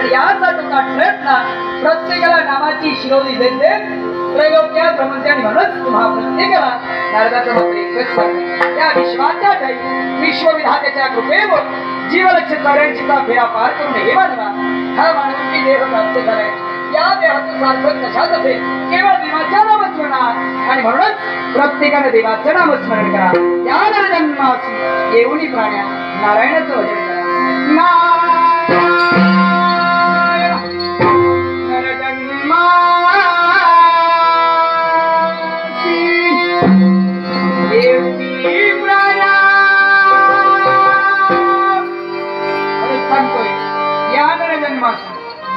क्रियाचा याचा प्रयत्न प्रत्येकाला नामाची शिरोली देते त्रैलोक्या ब्रह्मज्ञानी म्हणूनच तुम्हा प्रत्येकाला नारदाचं मात्र एकच त्या विश्वाच्या ठाई विश्वविधात्याच्या कृपेवर जीवलक्ष चौऱ्याऐंशीचा फेरा पार करून हे मानवा हा माणूस की देह प्राप्त झालाय या देहाचं सार्थक कशात असेल केवळ देवाच्या नामस्मरणात आणि म्हणूनच प्रत्येकाने देवाचं नामस्मरण करा. या नरजन्मासी येऊनी प्राण्या नारायणाचं भजन करा. नारायण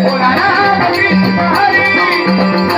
नरजन्मासी येऊनी प्राण्या भगतू